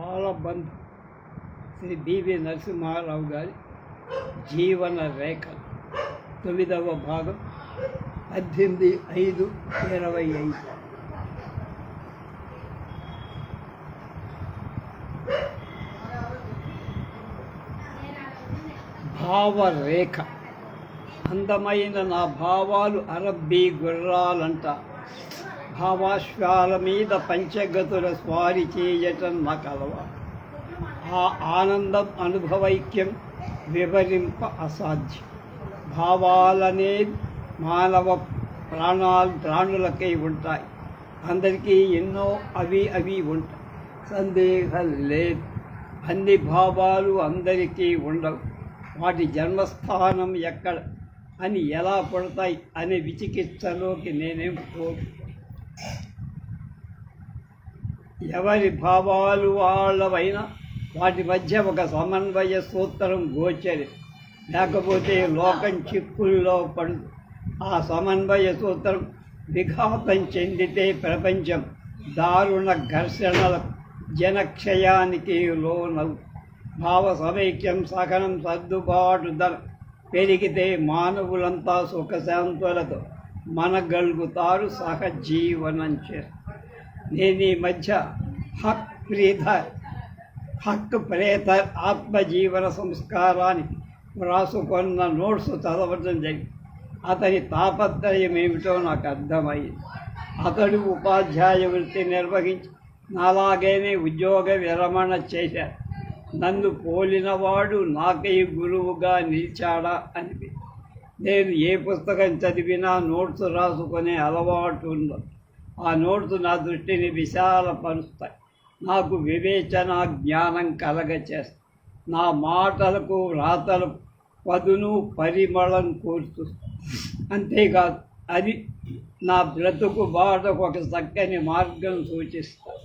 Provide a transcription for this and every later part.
పాలబంధు Shri BV Narasimha Rao గారి జీవన రేఖ. తొమ్మిదవ భాగం పద్దెనిమిది ఐదు ఇరవై ఐదు. భావరేఖ. అందమైన నా భావాలు అరబ్బీ గుర్రాలంట. భావాశ్వాల మీద పంచగతుల స్వారి చేయటం నాకు కలవ ఆ ఆనందం అనుభవైక్యం వివరింప అసాధ్యం. భావాలనే మానవ ప్రాణాలు ప్రాణులకై ఉంటాయి. అందరికీ ఎన్నో అవి అవి ఉంటాయి. సందేహం లేదు అన్ని భావాలు అందరికీ ఉండవు. వాటి జన్మస్థానం ఎక్కడ? అని ఎలా పడతాయి? అనే విచికిత్సలోకి నేనేం పోను. ఎవరి భావాలు వాళ్ళవైనా వాటి మధ్య ఒక సమన్వయ సూత్రం గోచరి. లేకపోతే లోకం చిక్కుల్లో పడు. ఆ సమన్వయ సూత్రం విఘాతం చెందితే ప్రపంచం దారుణ ఘర్షణల జనక్షయానికి లోనవు. భావ సమైక్యం సహనం సర్దుబాటు ధర. పెరిగితే మానవులంతా సుఖశాంతులతో మనగలుగుతారు సహజీవనం చేస్తారు నేను ఈ మధ్య హక్ ప్రీధర్ హక్ ప్రేత ఆత్మజీవన సంస్కారానికి వ్రాసుకున్న నోట్స్ చదవడం జరిగింది అతని తాపత్రయం ఏమిటో నాకు అర్థమైంది అతడు ఉపాధ్యాయ వృత్తి నిర్వహించి నాలాగేనే ఉద్యోగ విరమణ చేశారు నన్ను పోలినవాడు నాకై గురువుగా నిలిచాడా అనిపించింది. నేను ఏ పుస్తకం చదివినా నోట్స్ రాసుకునే అలవాటు ఉన్నది ఆ నోట్స్ నా దృష్టిని విశాలపరుస్తాయి. నాకు వివేచన జ్ఞానం కలగచేస్తాయి. నా మాటలకు రాతలకు పదును పరిమళం కూర్చు అంతేకాదు అది నా బ్రతుకు బాటకు ఒక చక్కని మార్గం సూచిస్తాయి.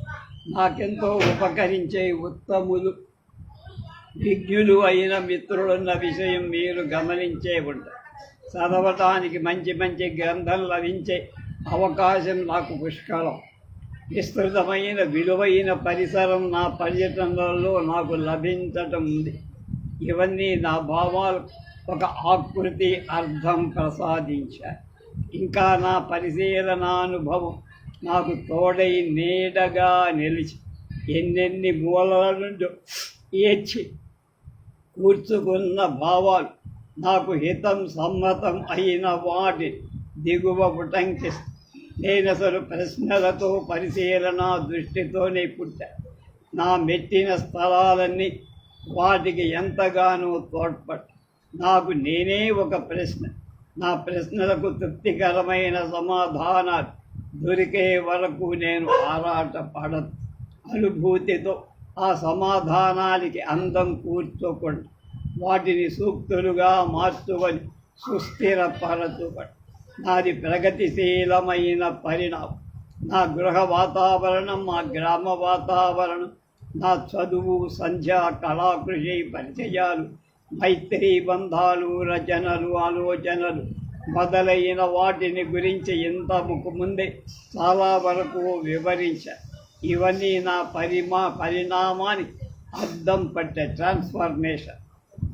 నాకెంతో ఉపకరించే ఉత్తములు విజ్ఞులు అయిన మిత్రులున్న విషయం మీరు గమనించే ఉంటారు. చదవటానికి మంచి మంచి గ్రంథం లభించే అవకాశం నాకు పుష్కలం. విస్తృతమైన విలువైన పరిసరం నా పర్యటనలలో నాకు లభించటం ఉంది. ఇవన్నీ నా భావాలు ఒక ఆకృతి అర్థం ప్రసాదించాయి ఇంకా నా పరిశీలనానుభవం నాకు తోడై నీడగా నిలిచి ఎన్నెన్ని మూలల నుండి ఏడ్చి కూర్చుకున్న భావాలు నాకు హితం సమ్మతం అయిన వాటి దిగువ పుటంకి నేను అసలు ప్రశ్నలతో పరిశీలన దృష్టితోనే పుట్టా. నా మెట్టిన స్థలాలన్నీ వాటికి ఎంతగానో తోడ్పడ్డ నాకు నేనే ఒక ప్రశ్న. నా ప్రశ్నలకు తృప్తికరమైన సమాధానాలు దొరికే వరకు నేను ఆరాట అనుభూతితో ఆ సమాధానానికి అందం కూర్చోకుండా వాటిని సూక్తులుగా మార్చుకొని సుస్థిరపరచుకొని నాది ప్రగతిశీలమైన పరిణామం. నా గృహ వాతావరణం మా గ్రామ వాతావరణం నా చదువు సంధ్య కళాకృషి పరిచయాలు మైత్రి బంధాలు రచనలు ఆలోచనలు మొదలైన వాటిని గురించి ఇంత ముందే చాలా వరకు వివరించా. ఇవన్నీ నా పరిమా పరిణామానికి అర్థం పట్టే ట్రాన్స్ఫర్మేషన్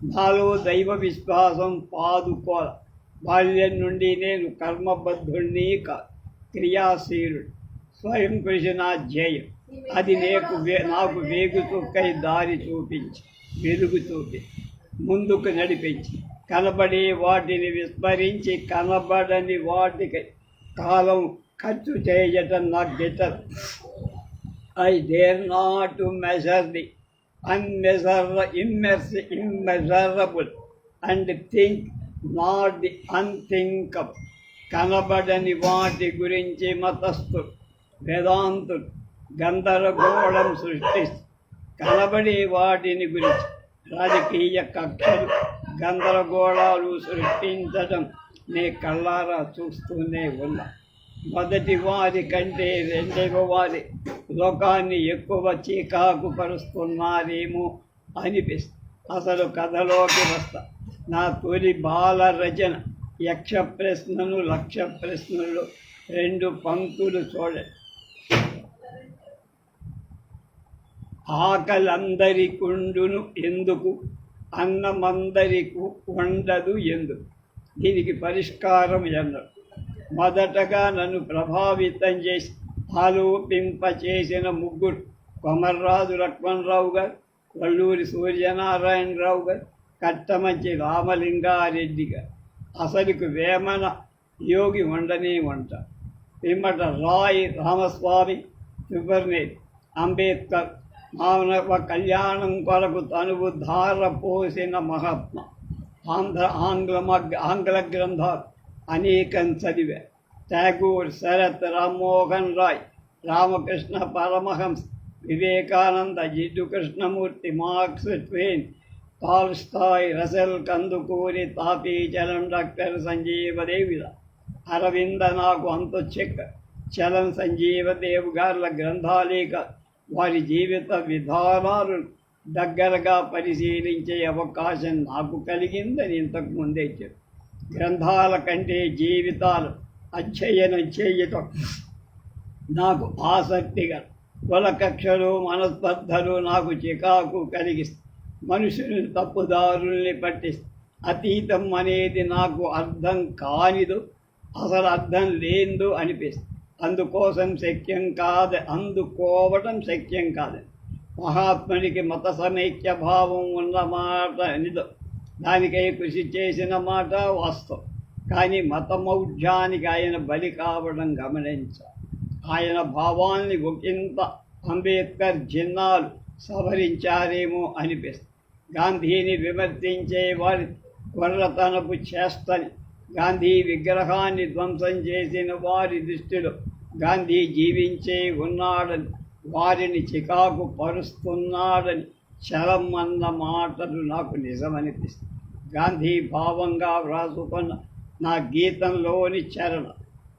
నాలో దైవ విశ్వాసం పాదుకోల బాల్యం నుండి నేను కర్మబద్ధుణ్ణి కాదు క్రియాశీలుడు. స్వయం కృషి నా ధ్యేయం. అది నీకు వే నాకు వేగు చుక్కై దారి చూపించి వెలుగు చూపి ముందుకు నడిపించి. కనబడే వాటిని విస్మరించి కనబడని వాటికి కాలం ఖర్చు చేయటం నాకు గిట్టదు I dare not to measure the unmeasurable, immerse immeasurable and think not the unthinkable. కనబడని వాటి గురించి మతస్థు వేదాంతులు గందరగోళం సృష్టిస్తూ కనబడే వాటిని గురించి రాజకీయ కక్షలు గందరగోళాలు సృష్టించడం నీ కళ్ళారా చూస్తూనే ఉన్నా. మొదటి వారి కంటే రెండవ వారి లోకాన్ని ఎక్కువ చీకాకు పరుస్తున్నారేమో అనిపిస్తుంది అసలు కథలోకి వస్తా. నా తొలి బాల రచన యక్ష ప్రశ్నలు లక్ష ప్రశ్నలు రెండు పంక్తులు చూడండి. ఆకలందరికుండును ఎందుకు అన్నమందరికి ఉండదు ఎందుకు? దీనికి పరిష్కారం ఎన్నడు మొదటగా నన్ను ప్రభావితం చేసి ఆలోపింపచేసిన ముగ్గురు కొమర్రాజు లక్ష్మణరావు గారు వల్లూరి సూర్యనారాయణరావు గారు కట్టమంచి రామలింగారెడ్డి గారు. అసలుకు వేమన యోగి ఉండనే వంట. పిమ్మట రాయ్ రామస్వామి సుబర్నేట్ అంబేద్కర్ మానవ కళ్యాణం కొరకు తనువు ధార పోసిన మహాత్మ. ఆంధ్ర ఆంగ్ల ఆంగ్ల గ్రంథాలు అనేకం చదివా Tagore Sarat Rammohan Roy Ramakrishna Paramahans Vivekananda Jiddu Krishnamurti Marks Twain Tolstoy Russell Kandukuri Tapi Chalam doctor సంజీవదేవిల Aravinda నాకు అంత చెక్క చలం సంజీవదేవ్ గారుల గ్రంథాలేక వారి జీవిత విధానాలు దగ్గరగా పరిశీలించే అవకాశం నాకు కలిగిందని ఇంతకు ముందే చెప్పు గ్రంథాల కంటే జీవితాలు అధ్యయనం చేయటం నాకు ఆసక్తిగా కులకక్షలు మనస్పర్ధలు నాకు చికాకు కలిగిస్తాయి మనుషుల్ని తప్పుదారుల్ని పట్టిస్తాయి అతీతం అనేది నాకు అర్థం కానిదు అసలు అర్థం లేదు అనిపిస్తుంది అందుకోసం శక్యం కాదు అందుకోవటం శక్యం కాదు. మహాత్మునికి మత సమైక్య భావం ఉన్నమాట నిజం దానికై కృషి చేసిన మాట వాస్తవం. కానీ మతమౌఢ్యానికి ఆయన బలి కావడం గమనించాలి. ఆయన భావాల్ని ఒకంత అంబేద్కర్ జిన్నాలు సవరించారేమో అనిపిస్తుంది. గాంధీని విమర్శించే వారి కొర్రతనపు చేస్తని గాంధీ విగ్రహాన్ని ధ్వంసం చేసిన వారి దృష్టిలో గాంధీ జీవించే ఉన్నాడని వారిని చికాకు పరుస్తున్నాడని చలం అన్న మాటలు నాకు నిజమనిపిస్తుంది. గాంధీ భావంగా వ్రాసుకున్న నా గీతంలోని చరణ.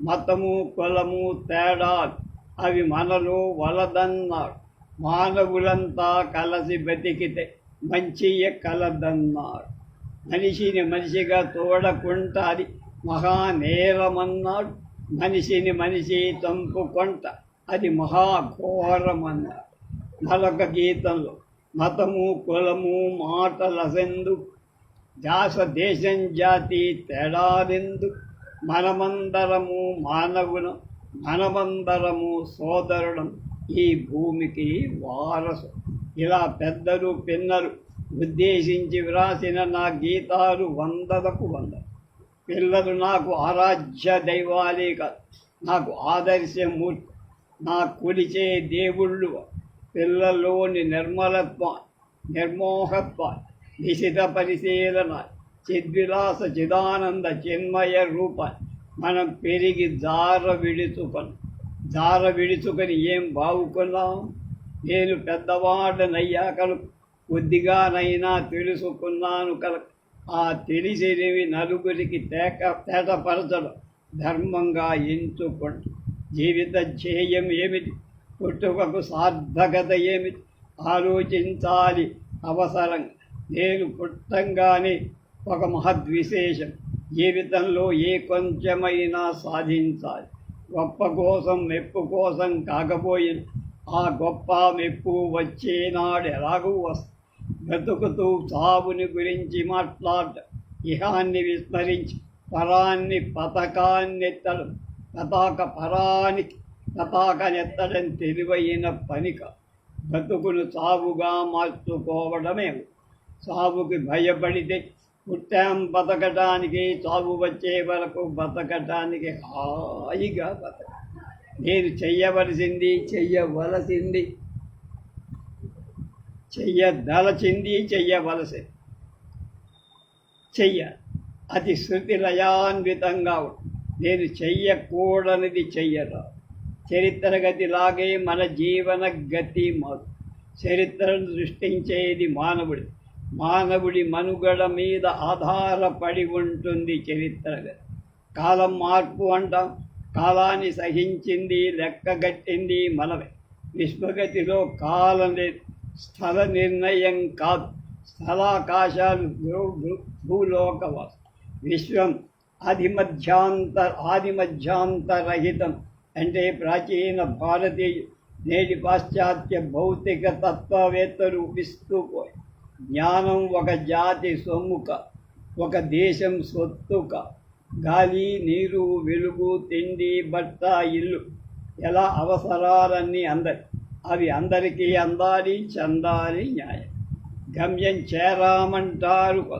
మతము కులము తేడా అవి మనలో వలదన్నాడు. మానవులంతా కలసి బతికితే మంచి కలదన్నాడు. మనిషిని మనిషిగా తోడకుంట అది మహానేరమన్నాడు. మనిషిని మనిషి తంపుకొంట అది మహాఘోరమన్నాడు. మరొక గీతంలో మతము కులము మాటలసెందు జాస దేశం జాతి తేడాదెందు? మనమందరము మానవులం మనమందరము సోదరుడం ఈ భూమికి వారసు. ఇలా పెద్దలు పిన్నలు ఉద్దేశించి వ్రాసిన నా గీతాలు వందలకు వంద. పిల్లలు నాకు ఆరాధ్య దైవాలే కాదు నాకు ఆదర్శమూర్తి నా కొలిచే దేవుళ్ళు పిల్లల్లోని నిర్మలత్వ నిర్మోహత్వాన్ని నిశిత పరిశీలన చిద్విలాస చిదానంద చిన్మయ రూప మనం పెరిగి జార విడుచుకొని జార విడుచుకొని ఏం బాగుకున్నాం? నేను పెద్దవాడనయ్యాకలు కొద్దిగానైనా తెలుసుకున్నాను కల ఆ తెలిసినవి నలుగురికి తేక తేటపరచడం ధర్మంగా ఎంచుకోండి జీవిత ధ్యేయం ఏమిటి? పుట్టుకకు సార్థకత ఏమిటి? ఆలోచించాలి అవసరం. నేను పుట్టంగానే ఒక మహద్విశేషం. జీవితంలో ఏ కొంచెమైనా సాధించాలి. గొప్ప కోసం మెప్పు కోసం కాకపోయిన ఆ గొప్ప మెప్పు వచ్చేనాడు ఎలాగూ వస్తుంది. బ్రతుకుతూ చావుని గురించి మాట్లాడ ఇహాన్ని విస్మరించి పరాన్ని పథకాన్నెత్తడం పతాక పరానికి పతాకనెత్తడం తెలివైన పనిక బ్రతుకును చావుగా మార్చుకోవడమే చావుకి భయపడితే పుట్టాం బతకటానికి చావు వచ్చే వరకు బతకటానికి హాయిగా బతక. నేను చెయ్యవలసింది చెయ్యవలసింది. చెయ్యదలచింది చెయ్యవలసింది. చెయ్య. అది శృతి లయాన్వితంగా నేను చెయ్యకూడనిది చెయ్యరా చరిత్ర గతిలాగే మన జీవన గతి మారు చరిత్రను సృష్టించేది మానవుడి. మానవుడి మనుగడ మీద ఆధారపడి ఉంటుంది చరిత్ర కాలం మార్పు అంటాం. కాలాన్ని సహించింది లెక్కగట్టింది మనమే. విశ్వగతిలో కాలం స్థల నిర్ణయం కాదు. స్థలాకాశాలు భూలోక విశ్వం ఆదిమధ్యాంత ఆదిమధ్యాంతరహితం. అంటే ప్రాచీన భారతీయ నేటి పాశ్చాత్య భౌతిక తత్వవేత్తలు విస్తుపోయి జ్ఞానం ఒక జాతి సొమ్ముక ఒక దేశం సొత్తుక. గాలి నీరు వెలుగు తిండి బట్ట ఇల్లు. ఎలా అవసరాలన్నీ అందరి అవి అందరికీ అందాలి చందాలి న్యాయం. గమ్యం చేరామంటారు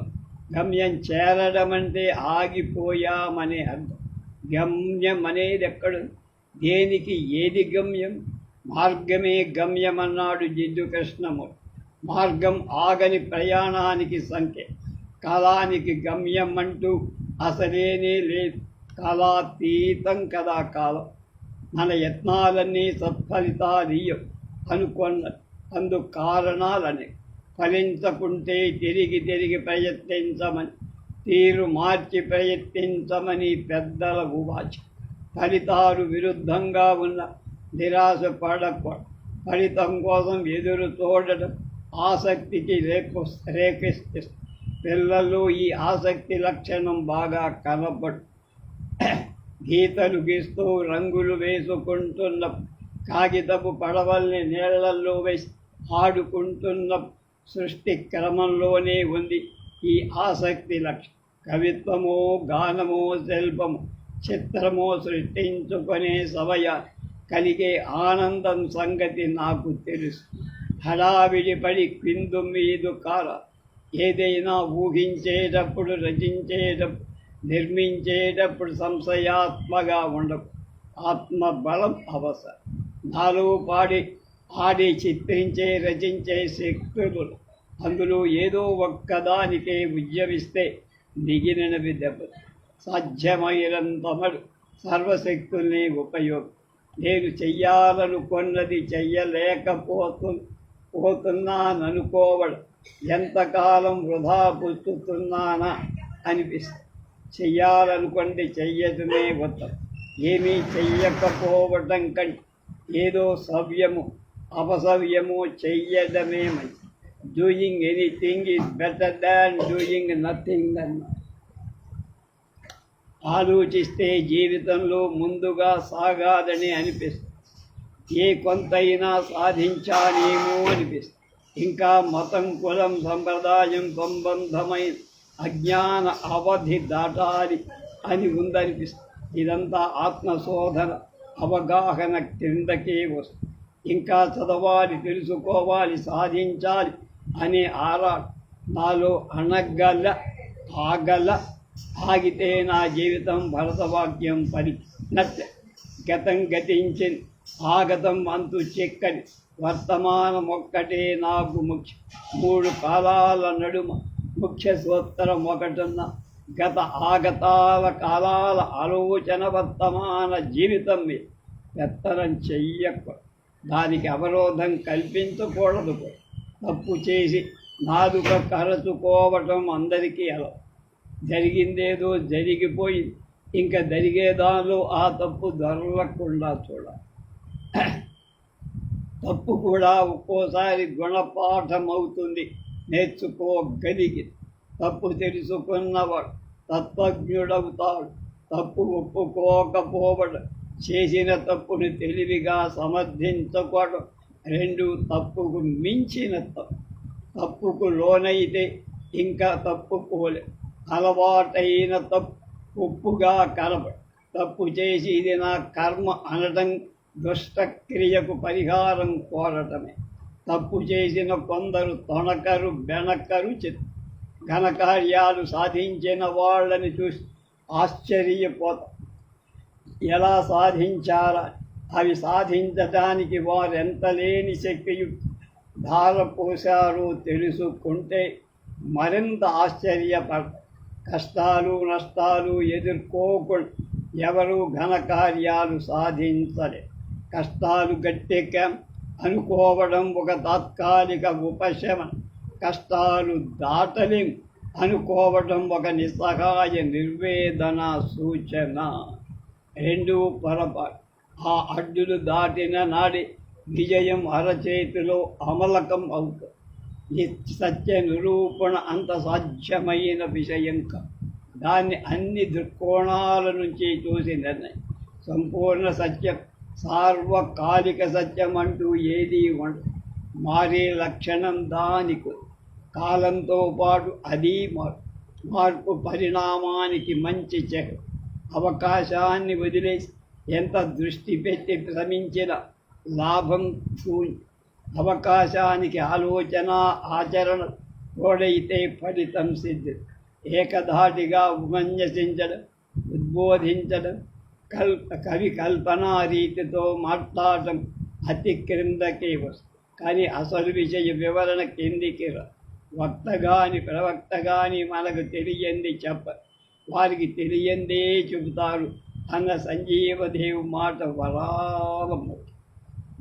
గమ్యం చేరడం అంటే ఆగిపోయామనే అర్థం. గమ్యం అనేది ఎక్కడ? దేనికి ఏది గమ్యం? మార్గమే గమ్యమన్నాడు జిడ్డు కృష్ణమూర్తి. మార్గం ఆగని ప్రయాణానికి సంఖ్య. కాలానికి గమ్యం అంటూ అసలేనే లేదు. కాలాతీతం కదా కాలం. మన యత్నాలన్నీ సత్ఫలితాలీయం అనుకున్న అందు కారణాలని. ఫలించకుంటే తిరిగి తిరిగి ప్రయత్నించమని తీరు మార్చి ప్రయత్నించమని పెద్దల ఉవాచ ఫలితాలు విరుద్ధంగా ఉన్న నిరాశ పడకూడదు. ఫలితం కోసం ఎదురు చూడడం ఆసక్తికి రేపు రేపిస్తుంది పిల్లలు ఈ ఆసక్తి లక్షణం బాగా కనబడు గీతలు గీస్తూ రంగులు వేసుకుంటున్న కాగితపు పడవల్ని నీళ్ళలో వేసి ఆడుకుంటున్న సృష్టి క్రమంలోనే ఉంది. ఈ ఆసక్తి లక్ష కవిత్వమో గానమో శిల్పము చిత్రమో సృష్టించుకునే సమయ కలిగే ఆనందం సంగతి నాకు తెలుసు. హడావిడి పడి మీదు కాల. ఏదైనా ఊహించేటప్పుడు రచించేటప్పుడు నిర్మించేటప్పుడు సంశయాత్మగా ఉండవు ఆత్మ బలం అవసరం నాలుగు పాడి ఆడి చిత్రించే రచించే శక్తులు అందులో ఏదో ఒక్కదానికే ఉద్యమిస్తే మిగిలినవి దెబ్బలు. సాధ్యమైనంతమడు సర్వశక్తుల్ని ఉపయోగం. నేను చెయ్యాలనుకున్నది చెయ్యలేకపోతుంది పోతున్నాననుకోవడం. ఎంతకాలం వృధా పుచ్చుతున్నానా అనిపిస్తుంది చెయ్యాలనుకోండి చెయ్యటమే ఉత్తమం ఏమీ చెయ్యకపోవటం కంటే ఏదో సవ్యము అపసవ్యము చెయ్యడమే మంచి doing anything is better than doing nothing అన్న ఆలోచిస్తే జీవితంలో ముందుగా సాగాదని అనిపిస్తుంది. ఏ కొంతైనా సాధించానేమో అనిపిస్తుంది. ఇంకా మతం కులం సంప్రదాయం సంబంధమైన అజ్ఞాన అవధి దాటాలి అని ఉందనిపిస్తుంది. ఇదంతా ఆత్మశోధన అవగాహన క్రిందకే వస్తుంది. ఇంకా చదవాలి తెలుసుకోవాలి సాధించాలి అనే ఆరా నాలో అనగల ఆగల ఆగితే నా జీవితం భరతవాక్యం పలికినట్లే గతం గతించింది. ఆగతం అంతు చెక్కని వర్తమానం ఒక్కటే నాకు ముఖ్య మూడు కాలాల నడుమ ముఖ్య సూత్రం ఒకటున్న గత ఆగతాల కాలాల ఆలోచన వర్తమాన జీవితం మీద పెత్తనం చెయ్యకూడదు. దానికి అవరోధం కల్పించకూడదు. తప్పు చేసి నాదుక కరచుకోవటం అందరికీ అలా జరిగిందేదో జరిగిపోయింది. ఇంకా జరిగేదానిలో ఆ తప్పు దొరలకుండా చూడాలి. తప్పు కూడా ఒక్కోసారి గుణపాఠం అవుతుంది నేర్చుకోగలిగి తప్పు తెలుసుకున్నవాడు తత్వజ్ఞుడవుతాడు. తప్పు ఒప్పుకోకపోవడం. చేసిన తప్పుని తెలివిగా సమర్థించకూడదు. రెండు తప్పుకు మించిన తప్పు. తప్పుకు లోనైతే ఇంకా తప్పుకోలే అలవాటైన తప్పు ఉప్పుగా కలప. తప్పు చేసి ఇది నా కర్మ అనడం దుష్టక్రియకు పరిహారం కోరటమే. తప్పు చేసిన కొందరు తొణకరు బెనకరు చిత్ ఘనకార్యాలు సాధించిన వాళ్ళని చూసి ఆశ్చర్యపోతాం. ఎలా సాధించారా అవి సాధించడానికి వారెంత లేని శక్తియు ధారపోశారో తెలుసుకుంటే మరింత ఆశ్చర్యపడతారు కష్టాలు నష్టాలు ఎదుర్కోకుండా ఎవరు ఘనకార్యాలు సాధించలే. కష్టాలు గట్టెక్కాం అనుకోవడం ఒక తాత్కాలిక ఉపశమనం. కష్టాలు దాటలేం అనుకోవడం ఒక నిస్సహాయ నిర్వేదన సూచన. రెండు పొరపాటు. ఆ అడ్డులు దాటిన నాడి విజయం అరచేతిలో అమలకం అవుతుంది సత్య నిరూపణ అంత సాధ్యమైన విషయం కాదు. దాన్ని అన్ని దృక్కోణాల నుంచి చూసి నిర్ణయం. సంపూర్ణ సత్యం సార్వకాలిక సత్యం అంటూ ఏది మారే లక్షణం దానికి. కాలంతో పాటు అది మార్పు పరిణామానికి మంచి చెహ అవకాశాన్ని వదిలేసి ఎంత దృష్టి పెట్టి శ్రమించిన లాభం శూన్యం అవకాశానికి ఆలోచన ఆచరణ తోడైతే ఫలితం సిద్ధి. ఏకధాటిగా ఉపన్యసించడం ఉద్బోధించడం కల్ కవి కల్పనా రీతితో మాట్లాడటం అతి క్రిందకే వస్తుంది కానీ అసలు విషయ వివరణ కిందికి రా వక్త గాని ప్రవక్త గాని మనకు తెలియంది చెప్ప వారికి తెలియందే చెబుతారు. అన్న సంజీవదేవు మాట వరాలము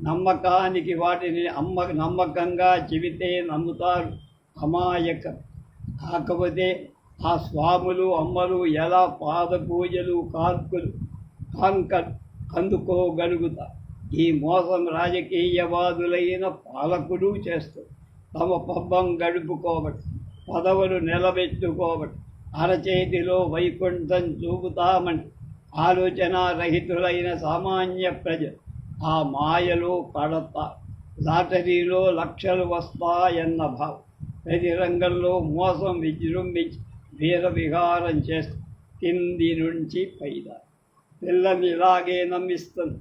నమ్మకానికి వాటిని అమ్మ నమ్మకంగా చెబితే నమ్ముతారు. అమాయకం. కాకపోతే ఆ స్వాములు అమ్మలు ఎలా పాద పూజలు కార్పులు కాంక అందుకోగలుగుతా ఈ మోసం రాజకీయవాదులైన పాలకులు చేస్తూ తమ పబ్బం గడుపుకోబట్టి పదవులు నిలబెట్టుకోబట్టి అరచేతిలో వైకుంఠం చూపుతామని ఆలోచన రహితులైన సామాన్య ప్రజలు ఆ మాయలో పడతా. లాటరీలో లక్షలు వస్తాయన్న భావం. ప్రతి రంగంలో మోసం విజృంభించి వీర విహారం చేస్తూ కింది నుంచి పైదా పిల్లల్ని ఇలాగే నమ్మిస్తుంది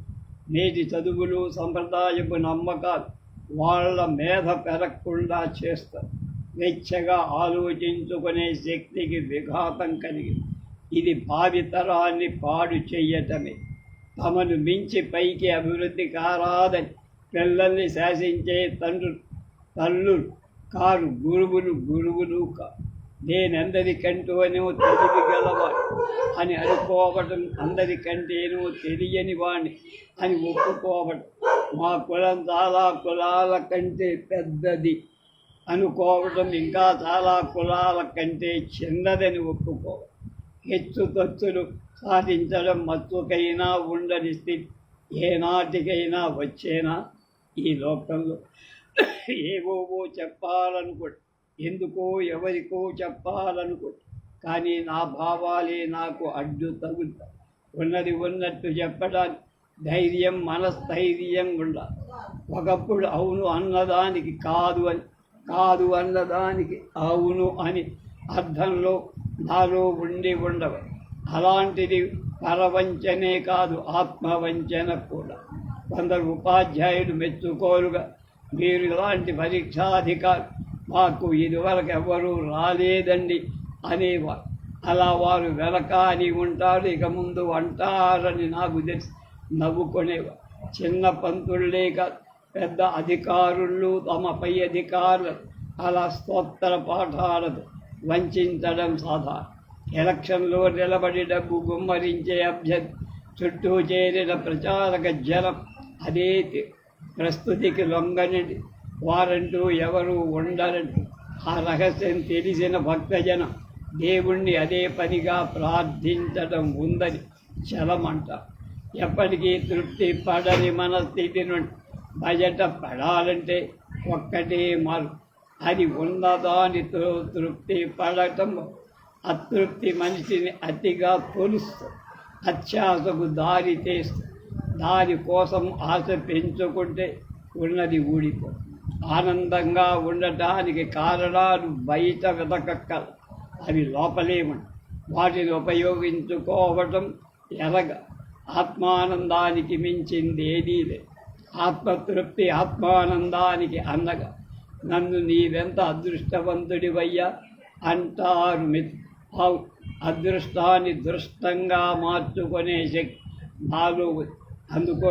నేటి చదువులు సంప్రదాయపు నమ్మకాలు వాళ్ళ మేధ పెరగకుండా చేస్తారు వెచ్చగా ఆలోచించుకునే శక్తికి విఘాతం కలిగింది ఇది భావితరాన్ని పాడు చెయ్యటమే తమను మించి పైకి అభివృద్ధి కారాదని పిల్లల్ని శాసించే తండ్రులు తల్లులు కారు గురువులు గురువులు కారు. నేనెందరికంటూనో తెలివి గలవాడు అని అనుకోవటం అందరికంటేనూ తెలియని వాణ్ణి. అని ఒప్పుకోవటం మా కులం చాలా కులాల కంటే పెద్దది. అనుకోవటం ఇంకా చాలా కులాల కంటే చిన్నదని ఒప్పుకోవడం. హెచ్చు తచ్చులు సాధించడం మత్తుకైనా ఉండని స్థితి ఏనాటికైనా వచ్చేనా ఈ లోకంలో? ఏవోవో చెప్పాలనుకోండి ఎందుకో ఎవరికో చెప్పాలనుకో కానీ నా భావాలే నాకు అడ్డు తగులుతా ఉన్నది ఉన్నట్టు చెప్పడానికి ధైర్యం మనస్థైర్యం ఉండాలి. ఒకప్పుడు అవును అన్నదానికి కాదు అని కాదు అన్నదానికి అవును అని అర్థంలో నాలో ఉండి ఉండవు? అలాంటిది పరవంచనే కాదు ఆత్మవంచన కూడా. కొందరు ఉపాధ్యాయులు మెచ్చుకోరుగా మీరు ఇలాంటి పరీక్షాధికారు మాకు ఇదివరకు ఎవరు రాలేదండి అనేవారు. అలా వారు వెనక అని ఉంటారు ఇక ముందు అంటారని నాకు తెలిసి నవ్వుకునేవారు. చిన్న పంతుళ్ళే కాదు పెద్ద అధికారులు తమ పై అధికారులు. అలా స్తోత్ర పాఠాలతో వంచడం సాధారణ. ఎలక్షన్లో నిలబడి డబ్బు గుమ్మరించే అభ్యర్థి చుట్టూ చేరిన ప్రచారక జనం అదే ప్రస్తుతికి లొంగనిది. వారంటూ ఎవరు ఉండరంటూ. ఆ రహస్యం తెలిసిన భక్తజనం దేవుణ్ణి అదే పనిగా ప్రార్థించడం ఉందని చలమంట. ఎప్పటికీ తృప్తి పడని మన స్థితి నుండి బయట పడాలంటే ఒక్కటే మారు. అది ఉన్నదానితో తృప్తి పడటం అతృప్తి మనిషిని అతిగా తొలుస్తుంది అత్యాసకు దారి తీస్తుంది దాని కోసం ఆశ పెంచుకుంటే ఉన్నది ఊడిపో. ఆనందంగా ఉండటానికి కారణాలు బయట వెతకక్కల అవి లోపలేము వాటిని ఉపయోగించుకోవటం ఎరగ. ఆత్మానందానికి మించింది ఏదీ లేదు. ఆత్మతృప్తి ఆత్మానందానికి అందగా. నన్ను నీవెంత అదృష్టవంతుడివయ్యా? అంటారు మిత్. అవు అదృష్టాన్ని దృష్టంగా మార్చుకునే శక్తి నాలో అందుకో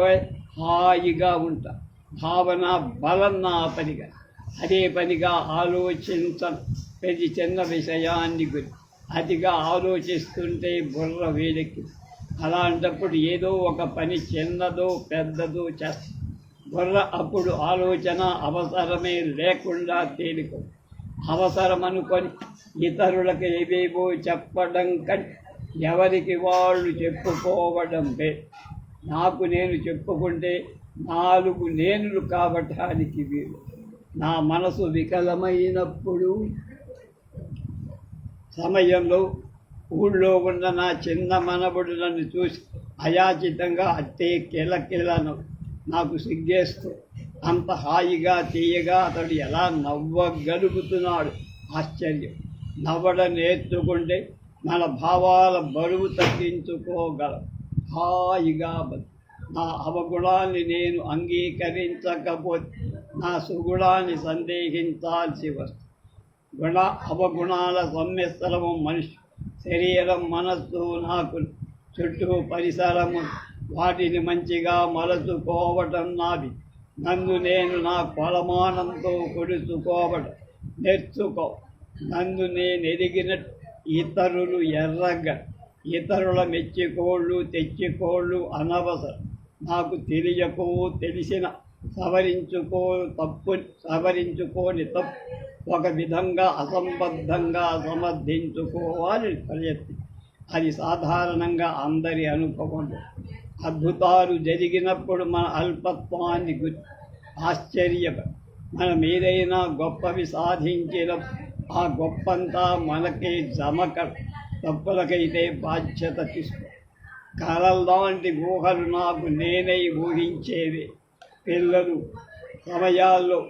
హాయిగా ఉంటా. భావన బలం నా పనిగా. అదే పనిగా ఆలోచించ ప్రతి చిన్న విషయాన్ని గురి. అతిగా ఆలోచిస్తుంటే బుర్ర వేడెక్కి. అలాంటప్పుడు ఏదో ఒక పని చిన్నదో పెద్దదో చేస్తా. బుర్ర అప్పుడు ఆలోచన అవసరమే లేకుండా తేలిక అవసరం అనుకొని ఇతరులకు ఏవేవో చెప్పడం కంటే ఎవరికి వాళ్ళు చెప్పుకోవడం పే నాకు నేను చెప్పుకుంటే నాలుగు నేనులు కావటానికి వీలు. నా మనసు వికలమైనప్పుడు సమయంలో ఊళ్ళో ఉన్న నా చిన్న మనవడు నన్ను చూసి అయాచితంగా అట్టే కిలకిలను నాకు సిగ్గేస్తూ అంత హాయిగా తీయగా అతడు ఎలా నవ్వగలుగుతున్నాడు ఆశ్చర్యం. నవ్వడం నేర్చుకుంటే మన భావాల బరువు తగ్గించుకోగలం. హాయిగా బతు నా అవగుణాన్ని నేను అంగీకరించకపోతే నా సుగుణాన్ని సందేహించాల్సి వస్తుంది. గుణ అవగుణాల సమ్మిశ్రమం మనిషి శరీరం మనస్సు నాకు చుట్టూ పరిసరము వాటిని మంచిగా మలచుకోవటం నాది. నన్ను నేను నా కొలమానంతో కొడుచుకోవటం నేర్చుకో. నన్ను నేను ఎదిగిన ఇతరులు ఎర్రగ ఇతరుల మెచ్చుకోళ్ళు తెచ్చుకోళ్ళు అనవసరం. నాకు తెలియకో తెలిసిన సవరించుకో తప్పు సవరించుకోని తప్పు ఒక విధంగా అసంబద్ధంగా సమర్థించుకోవాలి ప్రయత్నం అది సాధారణంగా అందరి అనుభవం అద్భుతాలు జరిగినప్పుడు మన అల్పత్వాన్ని గుర్తి ఆశ్చర్య మనం ఏదైనా గొప్పవి సాధించిన ఆ గొప్పంతా మనకే జమక తప్పులకైతే బాధ్యత తీసుకో. కలల్లాంటి ఊహలు నాకు నేనై ఊహించేవి పిల్లలు సమయాల్లో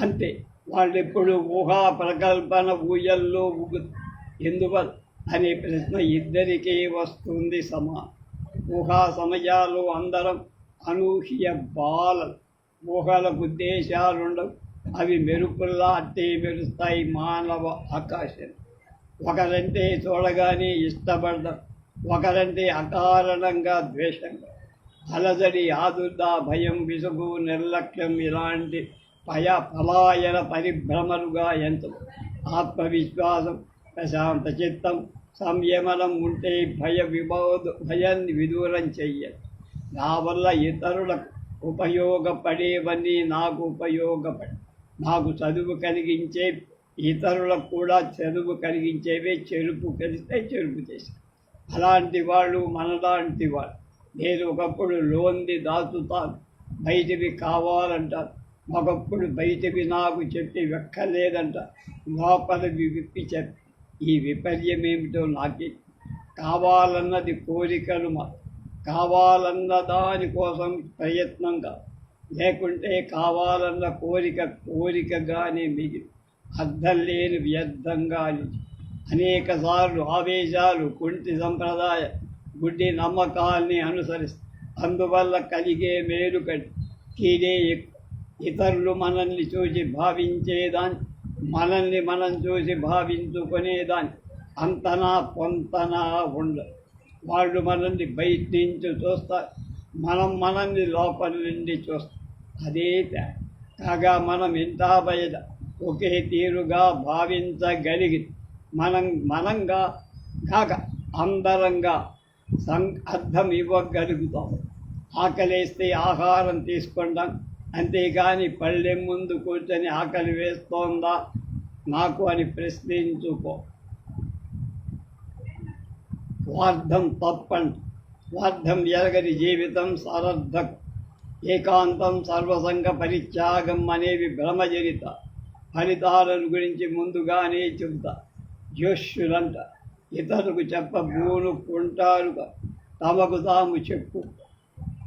అంతే వాళ్ళు ఎప్పుడు ఊహా ప్రకల్పన ఊయల్లో ఊగు ఎందువల్ల అనే ప్రశ్న ఇద్దరికీ వస్తుంది సమా. ఊహా సమయాలు అందరం అనూహ్య బాల ఊహలకు ఉద్దేశాలుండవు. అవి మెరుపుల్లా అట్టే మెరుస్తాయి మానవ ఆకాశం. ఒకరంటే చూడగానే ఇష్టపడడం ఒకరంటే అకారణంగా ద్వేషంగా అలజడి ఆదుర్ద భయం విసుగు నిర్లక్ష్యం ఇలాంటి పయ పలాయన పరిభ్రమలుగా ఎంత ఆత్మవిశ్వాసం ప్రశాంత చిత్తం సంయమనం ఉంటే భయ విబోధ భయాన్ని విదూరం చెయ్యాలి నా వల్ల ఇతరులకు ఉపయోగపడేవన్నీ నాకు ఉపయోగపడి నాకు చదువు కలిగించే ఇతరులకు కూడా చదువు కలిగించేవే చెరుపు కలిస్తే చెరుపు చేశారు. అలాంటి వాళ్ళు మనలాంటి వాళ్ళు. నేను ఒకప్పుడు లోన్ది దాచుతాను. బయటివి కావాలంటారు. ఒకప్పుడు బయటివి నాకు చెప్పి వెక్కలేదంట. లోపలివి విప్పి చెప్పి. ఈ విపర్యం ఏమిటో నాకే కావాలన్నది కోరికలు మా కావాలన్న దానికోసం ప్రయత్నంగా లేకుంటే కావాలన్న కోరిక కోరికగానే మిగిలి. అర్థం లేని వ్యర్థంగా అనేకసార్లు ఆవేశాలు కుంటి సంప్రదాయ గుడ్డి నమ్మకాల్ని అనుసరిస్తాయి అందువల్ల కలిగే మేలు కట్టిదే కీడే ఎక్కువ ఇతరులు మనల్ని చూసి భావించేదాన్ని మనల్ని మనం చూసి భావించుకునేదాన్ని. అంతనా పొంతనా ఉండదు వాళ్ళు మనల్ని బయట నుంచి చూస్తారు. మనం మనల్ని లోపల నుండి చూస్తాం. అదే కాగా మనం ఇంత బయట ఒకే తీరుగా భావించగలిగి మనం మనంగా కాక అందరంగా సం అర్థం ఇవ్వగలుగుతాం. ఆకలేస్తే ఆహారం తీసుకుంటాం అంతేగాని పళ్ళెం ముందు కూర్చొని ఆకలి వేస్తోందా? నాకు అని ప్రశ్నించుకో. స్వార్థం తప్పండి స్వార్థం ఎరగని జీవితం సరర్థం ఏకాంతం సర్వసంగ పరిత్యాగం అనేవి భ్రమజనిత ఫలితాలను గురించి ముందుగానే చెబుతా. జ్యోష్యులంట ఇతరులకు చెప్పబూనుకుంటారు తమకు తాము చెప్పు.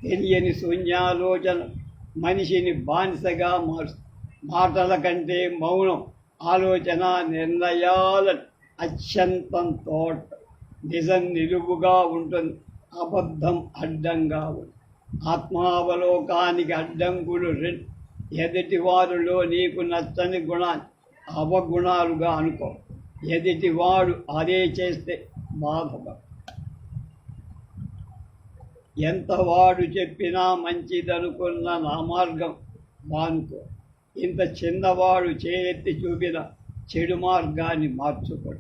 తెలియని శూన్యాలోచన మనిషిని బానిసగా మారుస్తుంది మాటల కంటే మౌనం ఆలోచన నిర్ణయాల అత్యంతం తోట నిజం నిలువుగా ఉంటుంది అబద్ధం అడ్డంగా ఉంటుంది ఆత్మావలోకానికి అడ్డంకులు రెండు ఎదుటి వారిలో నీకు నచ్చని గుణ అవగుణాలుగా అనుకో. ఎదుటివాడు అదే చేస్తే బాధపడు ఎంత వాడు చెప్పినా మంచిదనుకున్న నా మార్గం మానుకో ఇంత చిన్నవాడు చేయెత్తి చూపిన చెడు మార్గాన్ని మార్చుకోడు.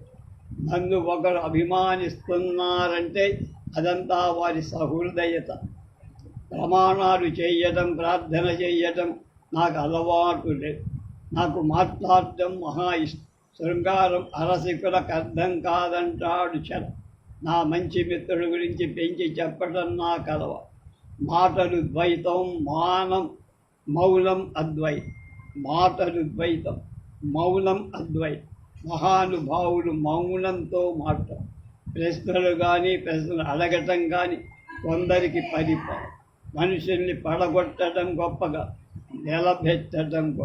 నన్ను ఒకరు అభిమానిస్తున్నారంటే అదంతా వారి సహృదయత. ప్రమాణాలు చేయటం ప్రార్థన చేయటం నాకు అలవాటు లేదు నాకు మాట్లాడటం మహా ఇష్టం. శృంగారం అరసికులకు అర్థం కాదంటాడు చల నా మంచి మిత్రుడి గురించి పెంచి చెప్పడం నా కలవ మాటలు ద్వైతం మానం మౌనం అద్వైతం మాటలు ద్వైతం మౌనం అద్వైతం మహానుభావుడు మౌనంతో మాట్లాడు. ప్రశ్నలు కానీ ప్రశ్నలు అడగటం కానీ కొందరికి పడిపో మనుషుల్ని పడగొట్టడం గొప్పగా. నిలబెట్టడం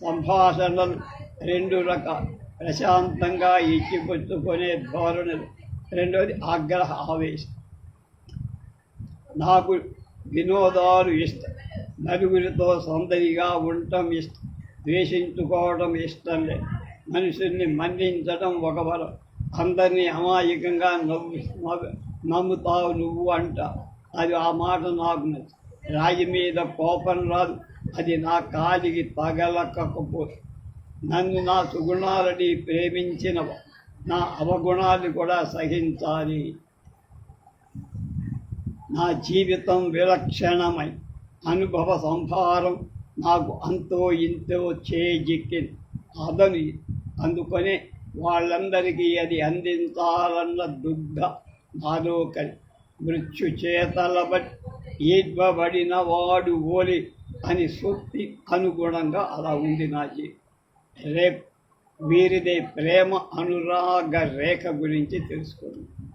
సంభాషణలు రెండు రకాలు ప్రశాంతంగా ఇచ్చిపుచ్చుకునే ధోరణులు రెండవది ఆగ్రహ ఆవేశం. నాకు వినోదాలు ఇష్టం. నలుగురితో సందడిగా ఉండటం ఇష్టం. ద్వేషించుకోవడం ఇష్టం లేదు. మనుషుల్ని మన్నించడం ఒక వరం. అందరినీ అమాయకంగా నవ్వు నవ్వు- నమ్ముతావు నువ్వు అంట. అది ఆ మాట నాకు నచ్చు రాయి మీద కోపం రాదు. అది నా కాలికి తగలకపోదు నన్ను నా సుగుణాలని ప్రేమించిన నా అవగుణాలు కూడా సహించాలి. నా జీవితం విలక్షణమై అనుభవ సంహారం నాకు అంతో ఇంతో చేజిక్కింది అదని అందుకనే వాళ్ళందరికీ అది అందించాలన్న దుగ్ధ నాలో కలి. మృత్యు చేతల బట్టి ఈడ్వబడిన వాడు ఓలి అని సూక్తి అనుగుణంగా అలా ఉంది నా రేప్ రేపు వీరిదే ప్రేమ అనురాగ రేఖ గురించి తెలుసుకోండి.